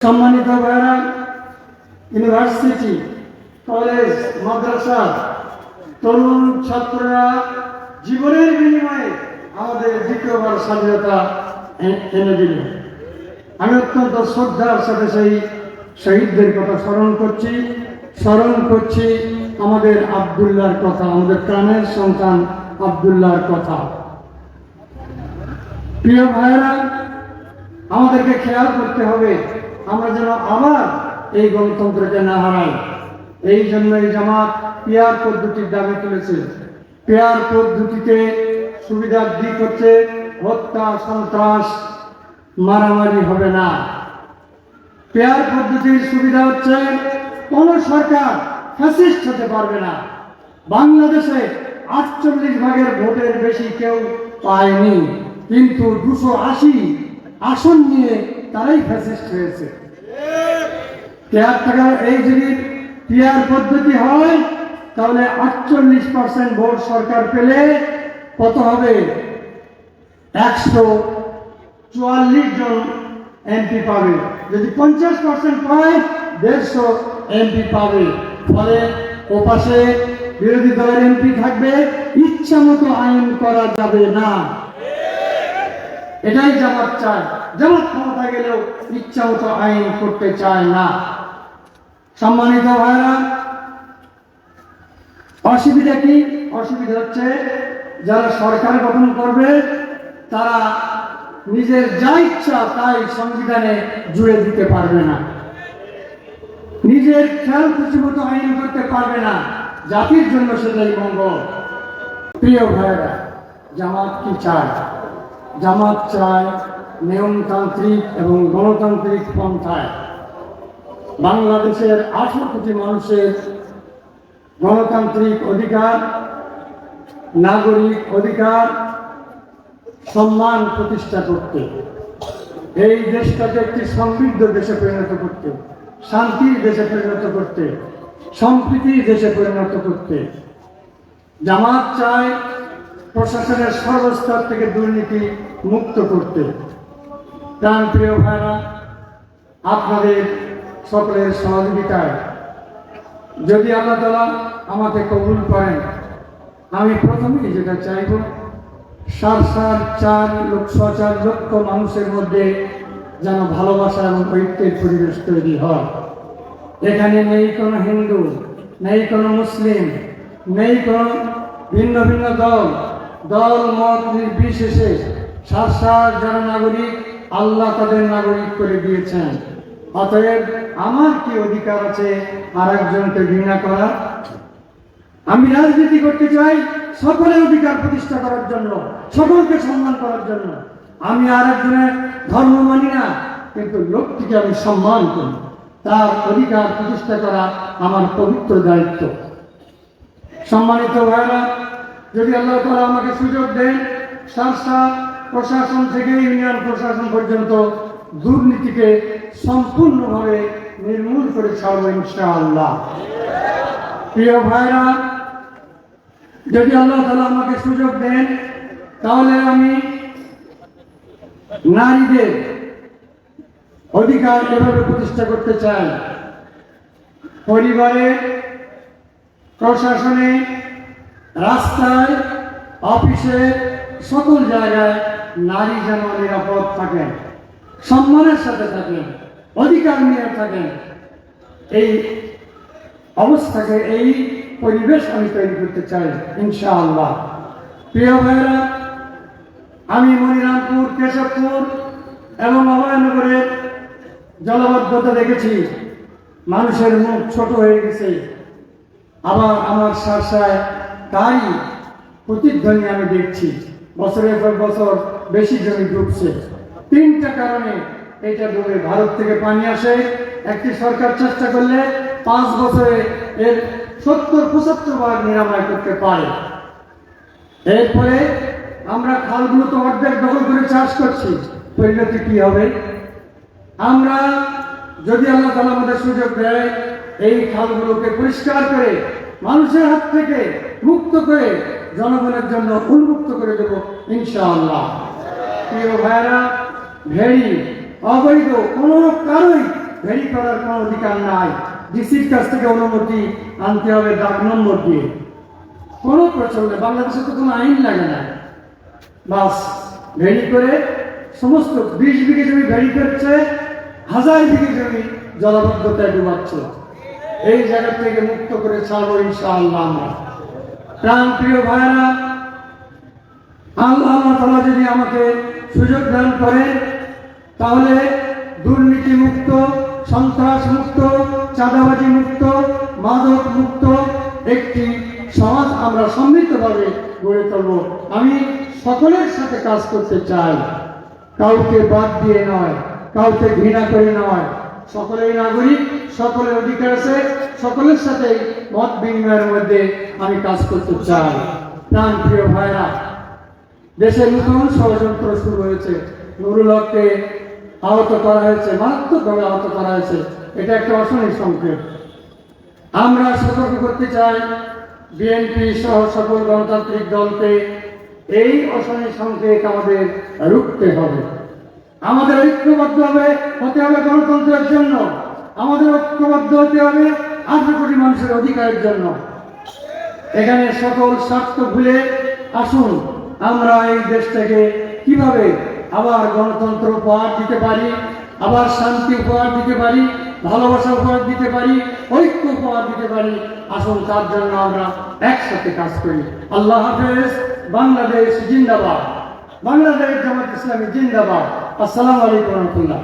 সম্মানিত ভাইরা university, college, মাদ্রাসা, তরুণ ছাত্ররা জীবনের বিনিময়ে আমাদের দ্বিতীয়বার স্বাধীনতা এনে দিল। আমি অত্যন্ত শ্রদ্ধার সাথে সেই শহীদদের কথা স্মরণ করছি। স্মরণ করছি আমাদের আবদুল্লার কথা, আমাদের প্রাণের সন্তান আবদুল্লার কথা। প্রিয় ভাইরা আমাদেরকে খেয়াল করতে হবে আমরা যেন আবার এই গণতন্ত্রকে না হারাই। এই জন্য এই জামাত পেয়ার পদ্ধতির দাবি তুলেছে। পেয়ার পদ্ধতিতে সুবিধার দিক হচ্ছে হত্যা, সন্ত্রাস, মারামারি হবে না। পেয়ার পদ্ধতির সুবিধা হচ্ছে, কোন সরকার ফ্যাসিস্ট হতে পারবে না। বাংলাদেশে আটচল্লিশ ভাগের ভোটের বেশি কেউ পায়নি। কিন্তু দুশো আশি আসন নিয়ে তারাই ফ্যাসিস্ট হয়েছে। থাকার এই যদি পেয়ার পদ্ধতি হয়, তাহলে আটচল্লিশ পার্সেন্ট ভোট সরকার পেলে কত হবে? একশো চুয়াল্লিশ জন এমপি পাবে। যদি পঞ্চাশ পার্সেন্ট পায় দেড়শো এমপি পাবে। ফলে ও পাশে বিরোধী দলের এমপি থাকবে ইচ্ছা মতো আইন করা যাবে না। এটাই জামাত চায়। জামাত ক্ষমতা গেলেও ইচ্ছা মতো আইন করতে চায় না। সম্মানিত ভাইরা অসুবিধা কি? অসুবিধা হচ্ছে যারা সরকার গঠন করবে, তারা নিজের যা ইচ্ছা তাই সংবিধানে জুড়ে দিতে পারবে না। নিজের খেয়াল খুশি মতো আইন করতে পারবে না। জাতির জন্য সেটাই মঙ্গল। প্রিয় ভাইরা জামাত কি চায়? জামাত চায় নিয়মতান্ত্রিক এবং গণতান্ত্রিক পন্থায় বাংলাদেশের আঠারো কোটি মানুষের গণতান্ত্রিক অধিকার, নাগরিক অধিকার, সম্মান প্রতিষ্ঠা করতে, এই দেশটাকে একটি সমৃদ্ধ দেশে পরিণত করতে, শান্তির দেশে পরিণত করতে, সম্প্রীতির দেশে পরিণত করতে, জামাত চায় প্রশাসনের সর্বস্তর থেকে দুর্নীতি মুক্ত করতে। প্রাণ প্রিয় ভাইরা, আপনাদের সকলের সহযোগিতায়, যদি আল্লাহ তালা আমাকে কবুল করেন, আমি প্রথমেই যেটা চাইব সার সার চার লক্ষ চার লক্ষ মানুষের মধ্যে যেন ভালোবাসা এবং ঐক্যের পরিবেশ তৈরি হয়। এখানে নেই কোনো হিন্দু, নেই কোনো মুসলিম, নেই কোনো ভিন্ন ভিন্ন দল দল, মত নির্বিশেষে সার সার যারা নাগরিক আল্লাহ তাদের নাগরিক করে দিয়েছেন। অতএব আমার কি অধিকার আছে আর একজনকে ঘৃণা করা? আমি রাজনীতি করতে চাই সকলের অধিকার প্রতিষ্ঠা করার জন্য, সকলকে সম্মান করার জন্য। আমি আর একজনের ধর্ম মানি না, কিন্তু লোকটিকে আমি সম্মান করি। তার অধিকার প্রতিষ্ঠা করা আমার পবিত্র দায়িত্ব। সম্মানিত ভাইরা যদি আল্লাহ তালা আমাকে সুযোগ দেন সংস্থা প্রশাসন থেকে, ইউনিয়ন প্রশাসন পর্যন্ত দুর্নীতিকে সম্পূর্ণভাবে নির্মূল করে ছাড়বো ইনশাআল্লাহ। প্রিয় ভাইরা, যদি আল্লাহ তালা আমাকে সুযোগ দেন, তাহলে আমি নারীদের অধিকার এভাবে প্রতিষ্ঠা করতে চাই? পরিবারে, প্রশাসনে, রাস্তায়, অফিসে, সকল জায়গায় নারী যেন নিরাপদ থাকেন সম্মানের সাথে থাকেন অধিকার নিয়ে থাকেন এই অবস্থাকে, এই পরিবেশ আমি তৈরি করতে চাই, ইনশাআল্লাহ। প্রিয় ভাইরা আমি মনিরামপুর, কেশবপুর এবং অভয়নগরের জলবদ্ধতা দেখেছি। মানুষের মুখ ছোট হয়ে গেছে। আবার আমার শাসায় তাই প্রতিধ্বনি আমি দেখছি। বছরের পর বছর বেশি জমি ডুবছে তিনটা কারণে এটা ডুবে ভারত থেকে পানি আসে। একটি সরকার চেষ্টা করলে পাঁচ বছরে এর সত্তর, পঁচাত্তর ভাগ নিরাময় করতে পারে। এরপরে আমরা খালগুলো তো অর্ধেক দখল করে চাষ করছি। পরিণতি কি হবে? আমরা যদি আল্লাহ তালা আমাদের সুযোগ দেয়, এই খালগুলোকে পরিষ্কার করে মানুষের হাত থেকে মুক্ত করে জনগণের জন্য উন্মুক্ত করে দেব ইনশাআল্লাহ। প্রিয় ভাইরা ভেড়ি অবৈধ, কোনো কারোই ভেরি করার কোনো অধিকার নাই। ডিসির কাছ থেকে অনুমতি আনতে হবে ডাক নম্বর দিয়ে। কোনো প্রচলন, বাংলাদেশে তো কোনো আইন লাগে না বাস ভেরি করে সমস্ত বিশ বিঘে জমি ভেরি করছে, হাজার বিঘে জমি জলাবদ্ধতায় ডুবাচ্ছে। এই জায়গা থেকে মুক্ত করে ছাড়বো ইনশাআল্লাহ প্রাণ প্রিয় ভাইরা আল্লাহ আল্লাহ যদি আমাকে সুযোগ দান করে, তাহলে দুর্নীতি মুক্ত সন্ত্রাস মুক্ত চাঁদাবাজি মুক্ত মাদক মুক্ত একটি সমাজ আমরা সমৃদ্ধভাবে গড়ে তুলব। আমি সকলের সাথে কাজ করতে চাই। কাউকে বাদ দিয়ে নয়, কাউকে ঘৃণা করে নয়। সকলের নাগরিক, সকলের অধিকার আছে, সকলের সাথে মত বিনিময়ের মধ্যে আমি কাজ করতে চাই। প্রাণ প্রিয় ভাইরা দেশে নতুন ষড়যন্ত্র শুরু হয়েছে। নুরুল হককে আহত করা হয়েছে, মারাত্মকভাবে আহত করা হয়েছে। এটা একটা অশনি সংকেত। আমরা সতর্ক করতে চাই বিএনপি সহ সকল গণতান্ত্রিক দলকে, এই অশনি সংকেত আমাদের রুখতে হবে। আমাদের ঐক্যবদ্ধ হবে, হতে হবে গণতন্ত্রের জন্য। আমাদের ঐক্যবদ্ধ হতে হবে আঠারো কোটি মানুষের অধিকারের জন্য। এখানে সকল স্বার্থ ভুলে আসুন। আমরা এই দেশটাকে কীভাবে আবার গণতন্ত্র উপহার দিতে পারি, আবার শান্তি উপহার দিতে পারি, ভালোবাসা উপহার দিতে পারি, ঐক্য উপহার দিতে পারি, আসুন তার জন্য আমরা একসাথে কাজ করি। আল্লাহ হাফেজ, বাংলাদেশ জিন্দাবাদ। বাংলাদেশ জামাত ইসলামী জিন্দাবাদ। আসসালামু আলাইকুম রহমতুল্লাহ।